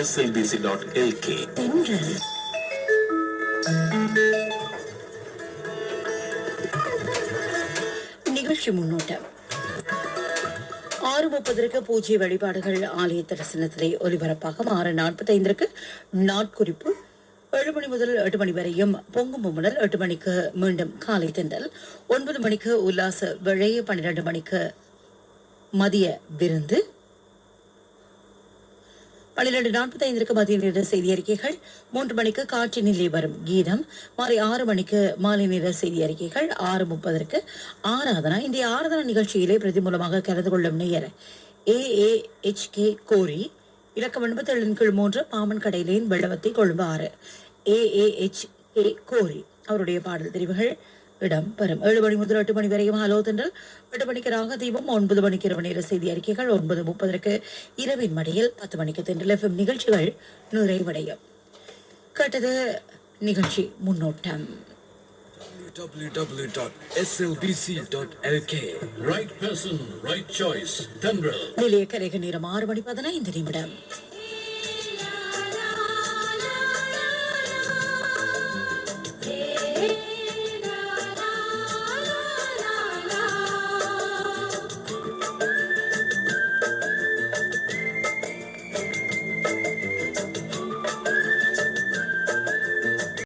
www.slbc.lk தென்றல் நிகழ்ச்சி முன்னோட்டம் ஆறு முப்பதற்கு பூஜை வழிபாடுகள் ஆலய தரிசனத்திலே ஒலிபரப்பாகும் ஆறு நாற்பத்தைந்திற்கு நாட்குறிப்பு. ஏழு மணி முதல் எட்டு மணி வரையும் பொங்கும் முதல் எட்டு மணிக்கு மீண்டும் காலை திண்டல் ஒன்பது மணிக்கு உல்லாச விழைய பன்னிரண்டு மணிக்கு மதிய விருந்து பன்னிரண்டு நாற்பத்தி ஐந்திற்கு மதிய நேர செய்தி அறிக்கைகள். மூன்று மணிக்கு காற்றினிலே வரும் கீதம். மாலை ஆறு மணிக்கு மாலை நேர செய்தி அறிக்கைகள். ஆறு முப்பதற்கு ஆராதனா. இன்றைய ஆராதனா நிகழ்ச்சியிலே பிரதிமூலமாக கலந்து கொள்ளும் நேயர் ஏ ஏ எச் கே கோரி இலக்கம் எண்பத்தி ஏழின் கீழ் மூன்று பாமன் கடையிலேன் வெள்ளவத்தை கொழும்பு ஆறு. ஏ ஏ எச் கே கோரி அவருடைய பாடல் தெரிவுகள். இடம் பெறும். ஏழு மணி முதல் எட்டு மணி வரையும் ஹலோ தென்றல். எட்டு மணிக்கு ராகதீபம் ஒன்பது மணிக்கு இரவு நேர செய்தி அறிக்கைகள் ஒன்பது முப்பதற்கு இரவின் மடியில் பத்து மணிக்கு தென்றல் எஃப்எம் நிகழ்ச்சிகள் நிறைவடையும். கேட்டது நிகழ்ச்சி முன்னோட்டம். www.slbc.lk Right person, right choice. Tendril. நிலைய கரைக நேரம் ஆறு மணி பதினைந்து நிமிடம்.